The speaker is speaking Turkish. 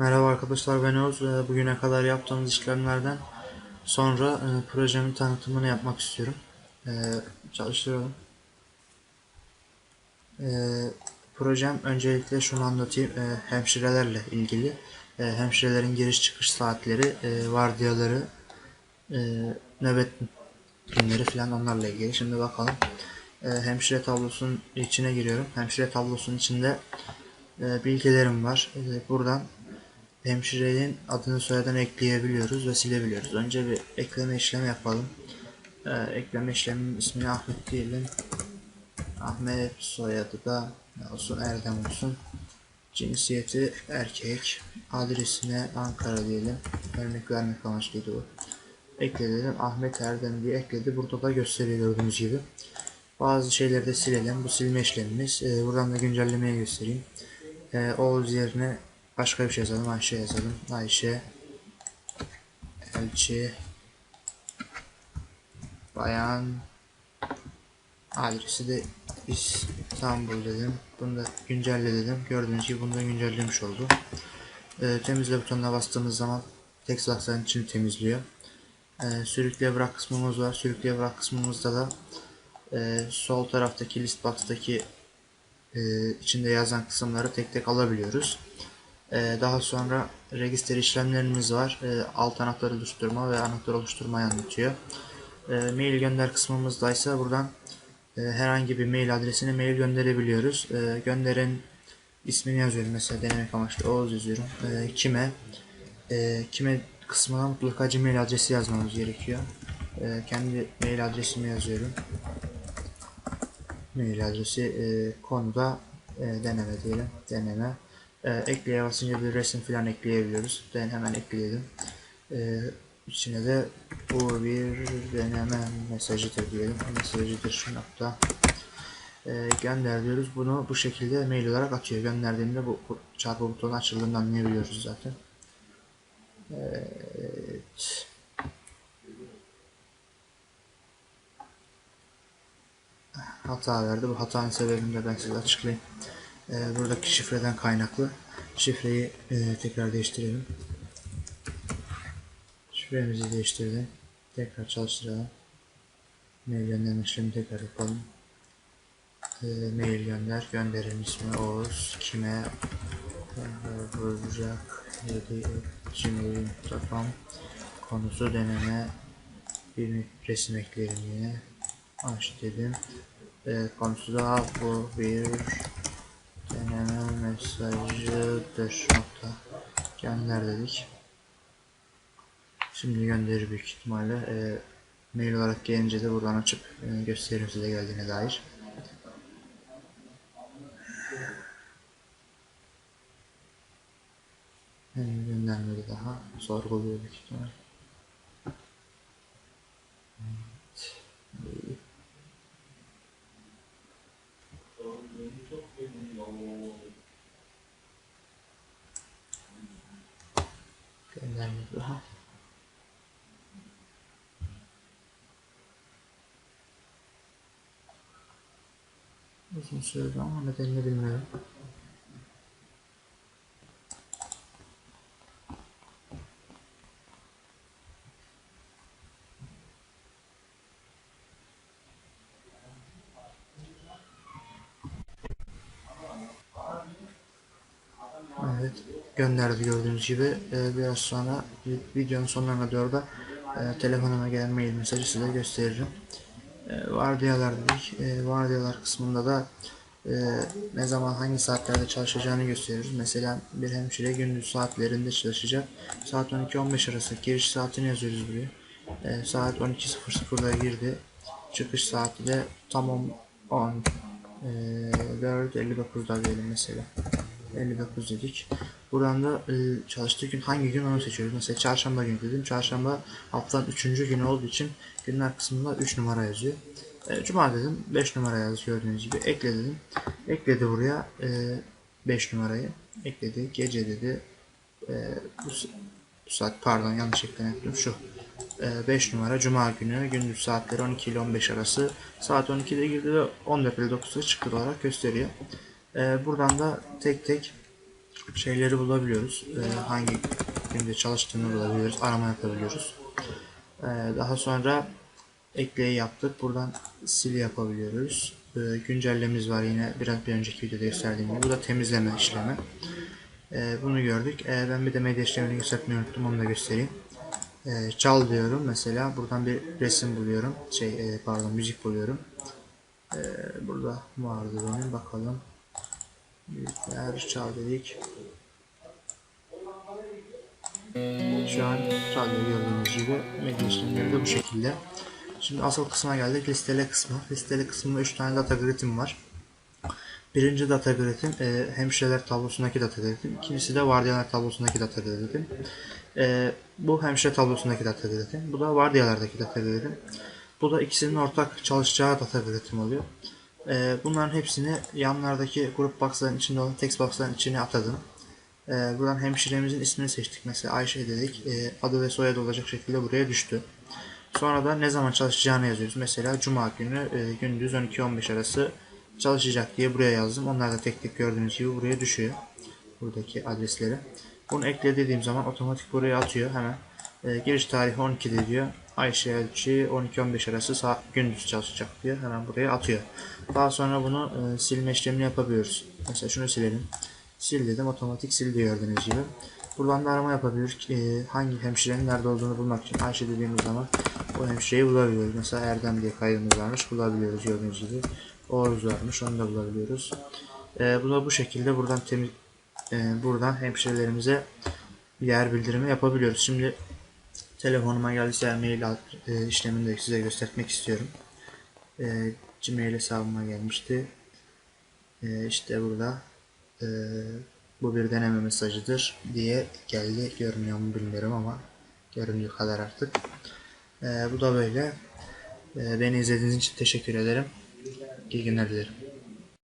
Merhaba arkadaşlar ben Oğuz. Ee, Bugüne kadar yaptığımız işlemlerden sonra e, projemin tanıtımını yapmak istiyorum. Ee, Çalıştıralım. Ee, Projem öncelikle şunu anlatayım. Hemşirelerle ilgili. Hemşirelerin giriş çıkış saatleri, e, vardiyaları, e, nöbet günleri falan onlarla ilgili. Şimdi bakalım. Hemşire tablosunun içine giriyorum. Hemşire tablosunun içinde bilgilerim var. Buradan hemşirenin adını soyadını ekleyebiliyoruz ve silebiliyoruz. Önce bir ekleme işlemi yapalım. Ee, ekleme işleminin ismini Ahmet diyelim. Ahmet soyadı da olsun Erdem olsun. Cinsiyeti erkek. Adresine Ankara diyelim. Örnek vermek amaçlıydı bu. Ekleyelim. Ahmet Erdem diye ekledi. Burada da gösteriyor gördüğünüz gibi. Bazı şeyleri de silelim. Bu silme işlemimiz. Ee, buradan da güncellemeye göstereyim. Ee, Oğuz yerine Başka bir şey yazalım. Ayşe yazalım. Ayşe Elçi Bayan adresi de İstanbul dedim. Bunu da güncelle dedim. Gördüğünüz gibi bunu da güncellemiş oldu. Ee, temizle butonuna bastığımız zaman tek saksının içini temizliyor. Ee, sürükle bırak kısmımız var. Sürükle bırak kısmımızda da e, sol taraftaki list box'taki e, içinde yazan kısımları tek tek alabiliyoruz. Ee, daha sonra register işlemlerimiz var. Ee, alt anahtar oluşturma ve anahtar oluşturmayı anlatıyor. Ee, mail gönder kısmımızda ise buradan e, herhangi bir mail adresine mail gönderebiliyoruz. Gönderin ismini yazıyorum mesela denemek amaçlı Oğuz yazıyorum. Kime kime kısmına mutlaka mail adresi yazmamız gerekiyor. Kendi mail adresimi yazıyorum. Mail adresi e, konuda e, deneme diyelim. Deneme e, ekleye basınca bir resim falan ekleyebiliyoruz. Ben hemen ekleyelim. E, içine de bu bir deneme mesajıdır diyelim. Mesajıdır nokta. E, gönder diyoruz. Bunu bu şekilde mail olarak atıyor. Gönderdiğinde bu, bu çarpı butonu açıldığını anlayabiliyoruz zaten. Evet. Hata verdi. Bu hatanın sebebini de ben size açıklayayım. Ee, buradaki şifreden kaynaklı. Şifreyi e, tekrar değiştirelim. Şifremizi değiştirdim. Tekrar çalıştıralım. Mail gönderme işlemi tekrar yapalım. E, mail gönder. Gönderin ismi Oğuz. Kime vuracak 7 gmail.com Konusu deneme bir resim ekleyelim yine. Aç dedim. E, konusu da bu bir deneme mesajıdır nokta gönder dedik. Şimdi gönderir büyük ihtimalle. E, mail olarak gelince de buradan açıp e, gösteririm size geldiğine dair. Yani göndermedi daha. Sorguluyor büyük ihtimal. Evet. Göndermedi daha. Uzun sürdü ama nedenini bilmiyorum. Evet gönderdi gördüğünüz gibi Ee, biraz sonra videonun sonlarına doğru da e, telefonuma gelen mail mesajı size gösteririm. E, vardiyalar dedik. E, vardiyalar kısmında da e, ne zaman hangi saatlerde çalışacağını gösteriyoruz. Mesela bir hemşire gündüz saatlerinde çalışacak. Saat 12-15 arası giriş saatini yazıyoruz buraya. E, saat 12.00'da girdi. Çıkış saati de tam 10, 10 e, 4.59'da diyelim mesela. 59 dedik. Buradan da e, çalıştığı gün hangi gün onu seçiyoruz. Mesela çarşamba günü dedim. Çarşamba haftanın 3. günü olduğu için günler kısmında 3 numara yazıyor. E, Cuma dedim 5 numara yazıyor gördüğünüz gibi. Ekle dedim. Ekledi buraya e, 5 numarayı. Ekledi. Gece dedi. E, bu, bu saat pardon yanlış yaptım. Şu. 5 numara Cuma günü gündüz saatleri 12 ile 15 arası saat 12'de girdi ve 14 ile 9'da çıktı olarak gösteriyor. Ee, buradan da tek tek şeyleri bulabiliyoruz. E, hangi günde çalıştığını bulabiliyoruz. Arama yapabiliyoruz. E, daha sonra ekleyi yaptık. Buradan sil yapabiliyoruz. E, güncellememiz var yine biraz bir önceki videoda gösterdiğim gibi. Bu da temizleme işlemi. Bunu gördük. Ben bir de medya işlemini göstermeyi unuttum. Onu da göstereyim. Çal diyorum mesela. Buradan bir resim buluyorum. Şey e, pardon müzik buluyorum. E, burada vardı benim. Bakalım. Büyükler çal dedik. Şu an çalıyor gördüğünüz gibi. Medya işlemleri de bu şekilde. Şimdi asıl kısma geldik. Listele kısmı. Listele kısmında 3 tane data grid'im var. Birinci data grid'im e, hemşireler tablosundaki data grid'im. İkincisi de vardiyalar tablosundaki data grid'im. E, bu hemşire tablosundaki data grid'im. Bu da vardiyalardaki data grid'im. Bu da ikisinin ortak çalışacağı data grid'im oluyor. E, bunların hepsini yanlardaki grup box'ların içinde olan text box'ların içine atadım. E, buradan hemşiremizin ismini seçtik. Mesela Ayşe dedik. E, adı ve soyadı olacak şekilde buraya düştü. Sonra da ne zaman çalışacağını yazıyoruz. Mesela Cuma günü e, gündüz 12-15 arası çalışacak diye buraya yazdım. Onlar da tek tek gördüğünüz gibi buraya düşüyor. Buradaki adresleri. Bunu ekle dediğim zaman otomatik buraya atıyor hemen. E, giriş tarihi 12'de diyor. Ayşe Elçi 12-15 arası saat, gündüz çalışacak diyor. Hemen buraya atıyor. Daha sonra bunu e, silme işlemini yapabiliyoruz. Mesela şunu silelim. Sil dedim otomatik sildi gördüğünüz gibi. Buradan da arama yapabiliyoruz. E, hangi hemşirenin nerede olduğunu bulmak için Ayşe dediğimiz zaman o hemşireyi bulabiliyoruz. Mesela Erdem diye kaydımız varmış bulabiliyoruz gördüğünüz gibi. Oğuz varmış onu da bulabiliyoruz. E, bu bu şekilde buradan temiz e, buradan hemşirelerimize yer bildirimi yapabiliyoruz. Şimdi telefonuma geldiyse mail e, işlemini de size göstermek istiyorum. E, Gmail hesabıma gelmişti. E, işte burada e, bu bir deneme mesajıdır diye geldi. Görünüyor mu bilmiyorum ama göründüğü kadar artık. E, bu da böyle. E, beni izlediğiniz için teşekkür ederim. İyi günler dilerim.